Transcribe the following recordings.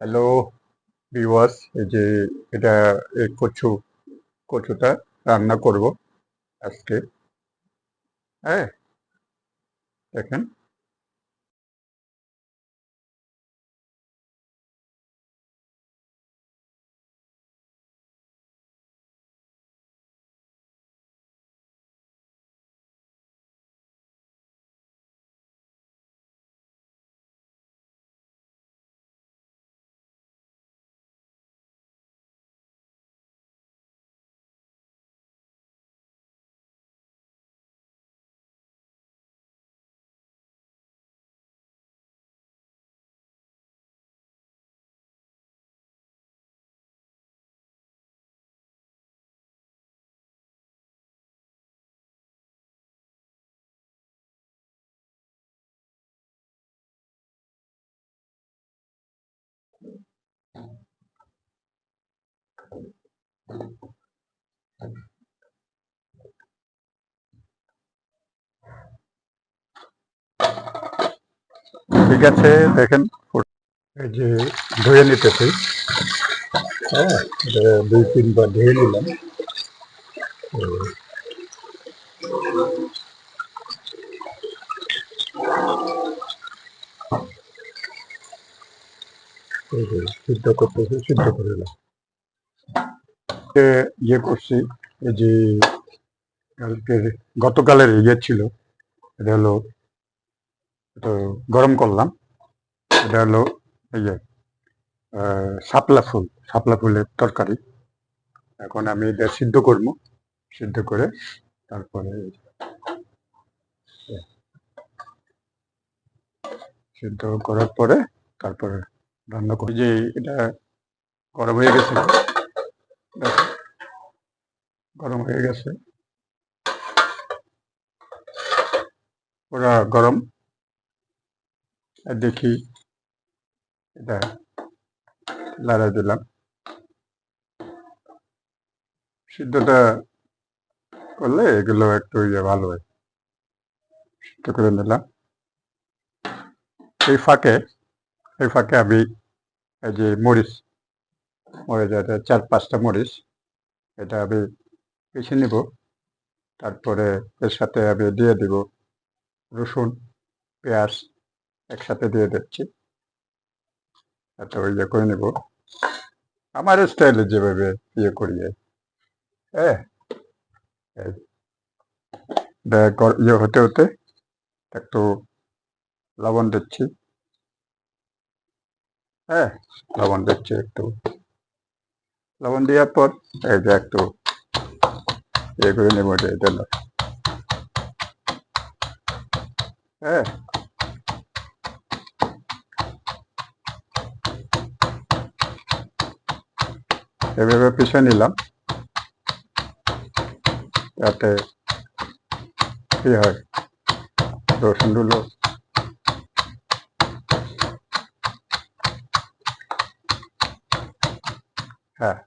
Hello viewers এই যে এটা কচু কচুটা রান্না করব আজকে। হ্যাঁ দেখেন। ঠিক আছে দেখেন। এই যে ধুয়ে নিতেছি। হ্যাঁ দুই তিনবার ধুয়ে নিলাম। এই যে সিদ্ধ করতেছি সিদ্ধ করে নিলাম ইয়ে করছি এই যে কালকের গতকালের ইয়ে ছিল এটা হলো তো গরম করলাম এটা হলো এই যে শাপলা ফুল শাপলা ফুলের তরকারি। এখন আমি এটা সিদ্ধ করব সিদ্ধ করে তারপরে সিদ্ধ করার পরে তারপরে রান্না করি যে এটা গরম হয়ে গেছে গরম হয়ে গেছে। পুরা গরম। দেখি এটা লাড়া দিলাম। সিদ্ধটা করলে এগুলো একটু ইয়ে ভালো হয়। সিদ্ধ করে নিলাম। এই ফাঁকে এই ফাঁকে আমি এই যে মরিচ মরিচ এটা চার পাঁচটা মরিচ, এটা আমি পিষে নিব। তারপরে এর সাথে আমি দিয়ে দিব রসুন, পেঁয়াজ একসাথে দিয়ে দিচ্ছি। এত ইয়ে করে নেব। আমার স্টাইলে যেভাবে ইয়ে করি হ্যাঁ। ইয়ে হতে হতে একটু লবণ দিচ্ছি। হ্যাঁ লবণ দিচ্ছি একটু লবণ দেওয়ার পর যে একটু ইয়ে করে নেব যে এটা না। হ্যাঁ এভাবে পিষে নিলাম যাতে কি হয়, রসুনগুলো হ্যাঁ।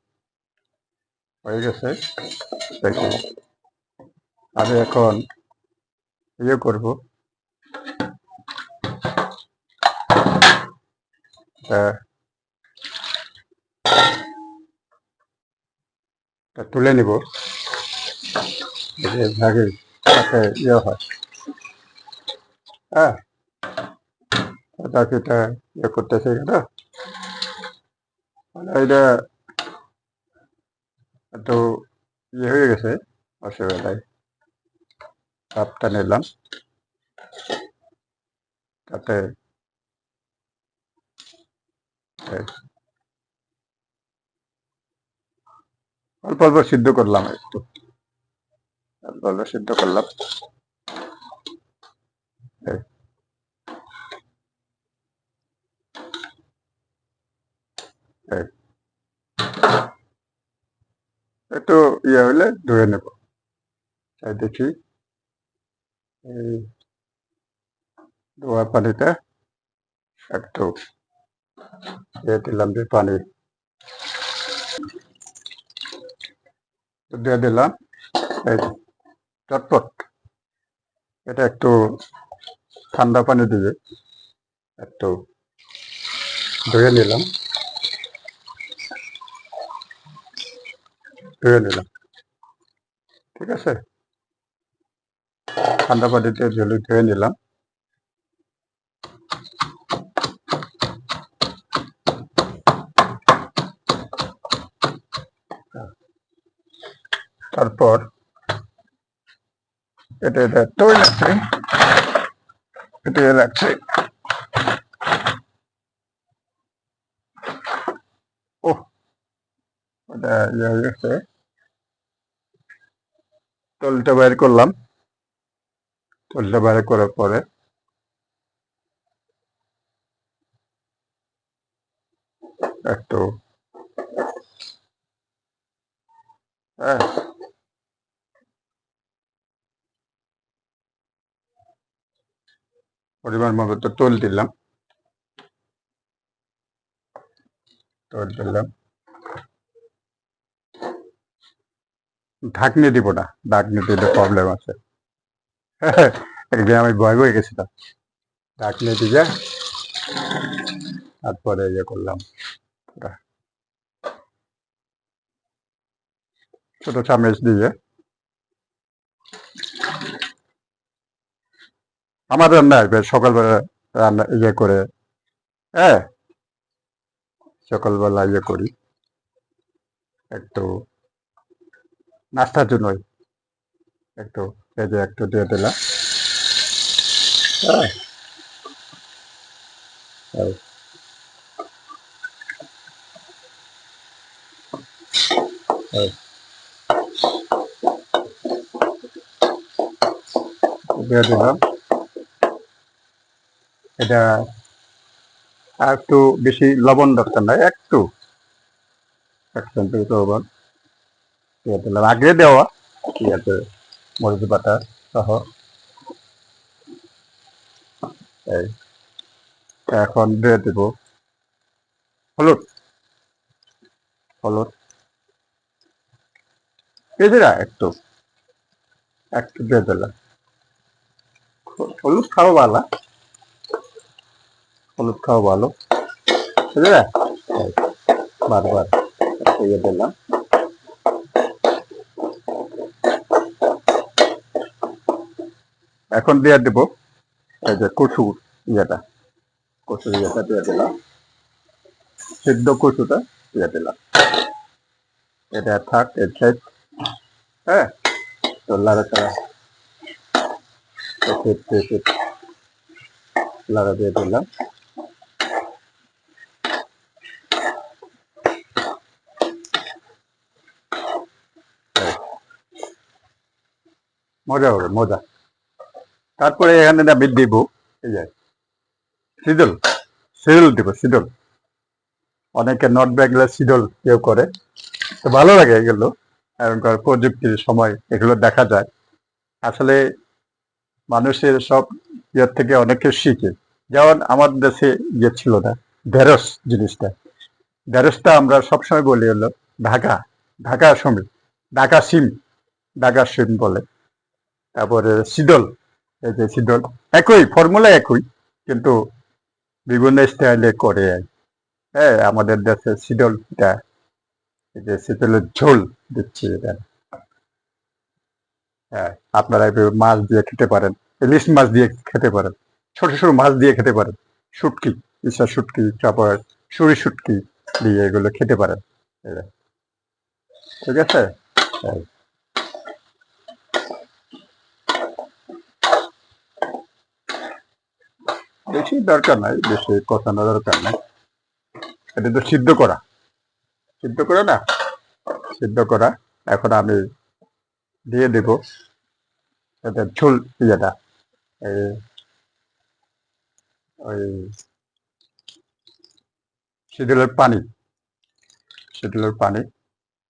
হয়ে গেছে। দেখি। আমি এখন ইয়ে করব। তা তুলে নিব। ভাগে তাতে ইয়ে হয়। হ্যাঁ। বাকিটা ইয়ে করতেছে না মানে এটা একটু ইয়ে হয়ে গেছে অসুবিধায় চাপটা নিলাম। তাতে অল্প অল্প সিদ্ধ করলাম একটু। অল্প অল্প সিদ্ধ করলাম। এই। একটু ইয়ে হলে ধুয়ে নেব। তাই দেখি, এই ধোয়া পানিতে একটু দিয়ে দিলাম যে পানি। দিয়ে দিলাম চটপট। এটা একটু ঠান্ডা পানি দিয়ে একটু ধুয়ে নিলাম। ধুয়ে ঠিক আছে? ঠান্ডা পানিতে জলে ধুয়ে নিলাম। তারপর এটা এটা তৈরি লাগছে এটা লাগছে ও এটা ইয়ে হয়ে গেছে। তলটা বের করলাম। তলটা বের করার পরে একটু হ্যাঁ। পরিমাণ মতো তোল দিলাম। তোল দিলাম। ঢাকনি দিব না ঢাকনি দিলে প্রবলেম আছে। একদিন আমি ভয় হয়ে গেছিলাম। ঢাকনি দিয়ে তারপরে ইয়ে করলাম। ছোট চামচ দিয়ে। আমার রান্না বেশ সকালবেলা রান্না ইয়ে করে হ্যাঁ? সকালবেলা ইয়ে করি। একটু নাস্তার জন্যই। একটু, এই যে একটু দিয়ে দিলাম। দিয়ে দিলাম। এটা আর একটু বেশি লবণ দরকার নাই, একটু। এক সেন্টিমিটার লবণ। দিয়ে আগে দেওয়া, ঠিক মরিচ বাটা সহ। এখন দিয়ে দেব। হলুদ। হলুদ। যে একটু একটু দিয়ে দিলাম। হলুদ খাওয়া ভালো। হলুদ খাওয়া ভালো। বুঝলে বারবার ইয়ে দিলাম। এখন দিয়ে দেব এই যে কচু ইয়েটা কচু ইয়েটা দিয়ে দিলাম। সিদ্ধ কচুটা দিয়ে দিলাম। এটা থাক, এর সাইড হ্যাঁ? তো লাড়াচাড়া লাড়া দিয়ে দিলাম। মজা হবে, মজা। তারপরে এখানে আমি দিব এই যে, সিডল সিডল দিব, সিডল। অনেকে নট ব্যাগলা সিডল কেউ করে। তো ভালো লাগে এগুলো, এখনকার প্রযুক্তির সময় এগুলো দেখা যায়। আসলে মানুষের সব ইয়ের থেকে অনেকে শিখে। যেমন আমার দেশে ইয়ে ছিল না, ঢেঁড়স জিনিসটা। ঢেঁড়সটা আমরা সবসময় বলি হলো, ঢাকা ঢাকা সমী ঢাকা সিম ঢাকা সিম বলে। তারপরে সিডল এই একই ফর্মুলা একই, কিন্তু বিভিন্ন স্টাইলে করে হ্যাঁ আমাদের দেশে শীতলটা এই যে শীতলের ঝোল দিচ্ছি হ্যাঁ আপনারা মাছ দিয়ে খেতে পারেন, ইলিশ মাছ দিয়ে খেতে পারেন ছোট ছোট মাছ দিয়ে খেতে পারেন, শুটকি, ইসা শুটকি তারপর সুরি শুটকি দিয়ে এগুলো খেতে পারেন ঠিক আছে এই। বেশি দরকার নাই, বেশি কষানো দরকার নাই। এটা তো সিদ্ধ করা। সিদ্ধ করা না? সিদ্ধ করা। এখন আমি দিয়ে দেব। এটা ঝোল ইয়েটা। ওই শীতলের পানি। শীতলের পানি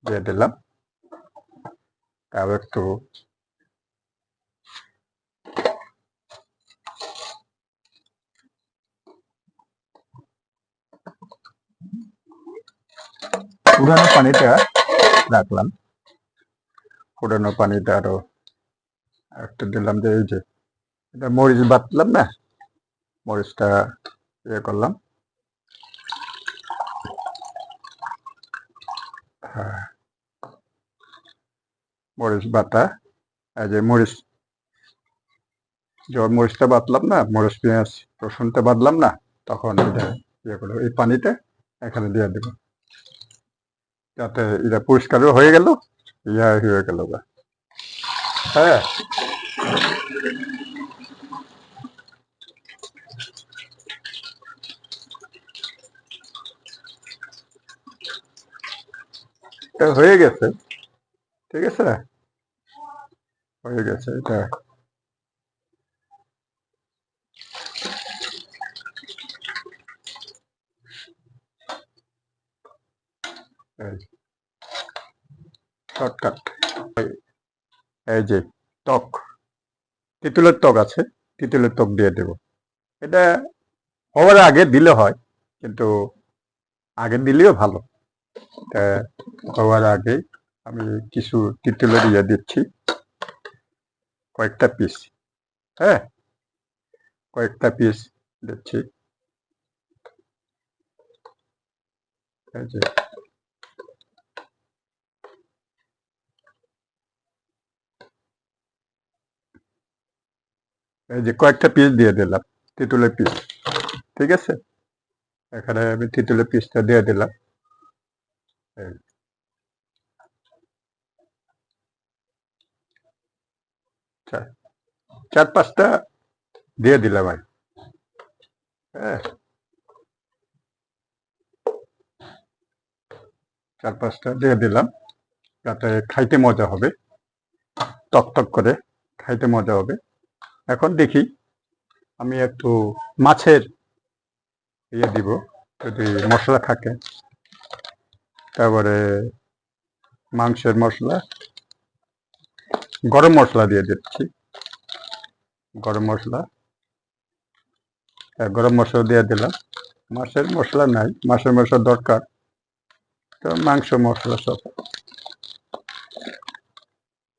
দিয়ে দিলাম। তারপর একটু পুরানো পানিটা রাখলাম। পুরানো পানিটা আরও একটু দিলাম যে এই যে, এটা মরিচ বাটলাম না? মরিচটা ইয়ে করলাম। হ্যাঁ। মরিচ বাটা, এই যে মরিচ, যখন মরিচটা বাটলাম না, মরিচ, পেঁয়াজ, রসুনটা বাটলাম না, তখন এটা ইয়ে করব এই পানিটা এখানে দিয়ে দেবো। যাতে এটা পরিষ্কারও হয়ে গেল, ইয়া হয়ে গেল। হ্যাঁ। হয়ে গেছে। ঠিক আছে? হয়ে গেছে, এটা। শর্টকাট। এই যে টক তিতুলের টক আছে, তিতুলের টক দিয়ে দেব। এটা হওয়ার আগে দিলে হয়, কিন্তু আগে দিলেও ভালো। হওয়ার আগে আমি কিছু তিতুলের ইয়ে দিচ্ছি, কয়েকটা পিস হ্যাঁ? কয়েকটা পিস দিচ্ছি। এই যে কয়েকটা পিস দিয়ে দিলাম, তিতুলের পিস ঠিক আছে? এখানে আমি তিতুলের পিসটা দিয়ে দিলাম। চার পাঁচটা দিয়ে দিলাম আর হ্যাঁ। চার পাঁচটা দিয়ে দিলাম, যাতে খাইতে মজা হবে। টক টক করে খাইতে মজা হবে। এখন দেখি আমি একটু মাছের ইয়ে দিব যদি মশলা থাকে। তারপরে মাংসের মশলা গরম মশলা দিয়ে দিচ্ছি। গরম মশলা। হ্যাঁ, গরম মশলা দিয়ে দিলাম। মাছের মশলা নাই মাছের মশলা দরকার। তো মাংস মশলা সব।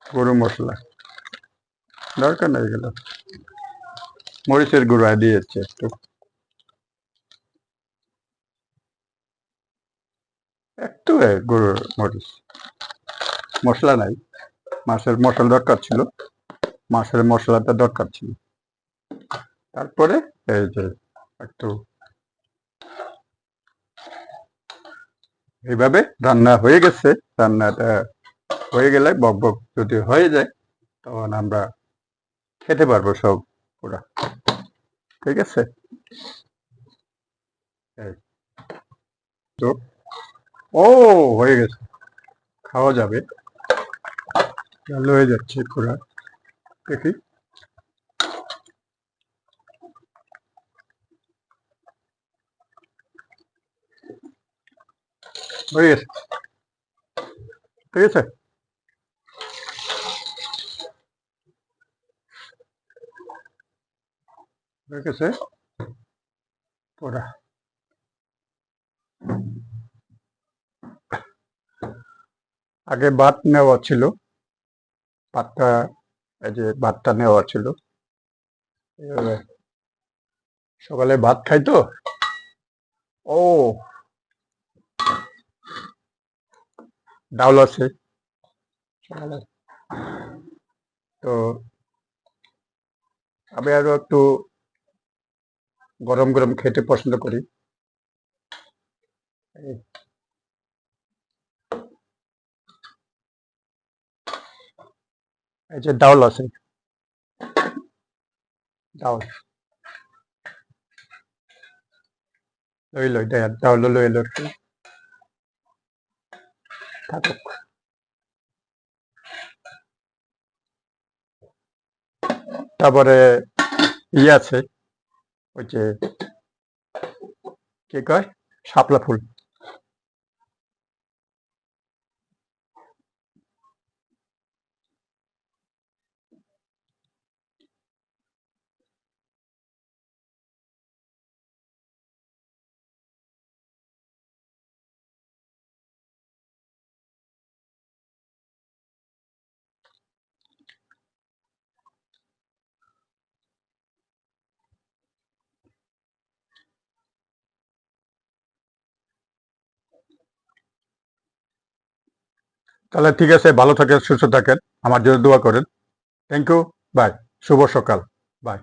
গরু মশলা। দরকার নেই গেল মরিচের গুঁড়া দিয়েছে একটু। একটু গুঁড়ো মরিচ। মশলা নাই। মাছের মশলা দরকার ছিল। মাছের মশলাটা দরকার ছিল। তারপরে এই যে একটু এইভাবে রান্না হয়ে গেছে। রান্নাটা হয়ে গেলে বক বক যদি হয়ে যায়, তখন আমরা খেতে পারব সব। পুরা। ঠিক আছে? তো, ও, হয়ে গেছে। খাওয়া যাবে। ভালো হয়ে যাচ্ছে পুরা। দেখি। হয়ে গেছে। ঠিক আছে? হয়ে গেছে। পুরা আগে ভাত নেওয়া ছিল। ভাতটা এই যে ভাতটা নেওয়া ছিল। সকালে ভাত খাই তো? ও। ডাউল আছে। সকালে। তো আমি আরও একটু গরম গরম খেতে পছন্দ করি। এই যে ডাউল আছে। ডাউল। লই লই, দেয়, ডাউল এলো একটু থাকুক। তারপরে ইয়ে আছে। ওই যে কে কয়? শাপলা ফুল। তাহলে ঠিক আছে, ভালো থাকেন, সুস্থ থাকেন। আমার জন্য দোয়া করেন। থ্যাংক ইউ বাই শুভ সকাল। বাই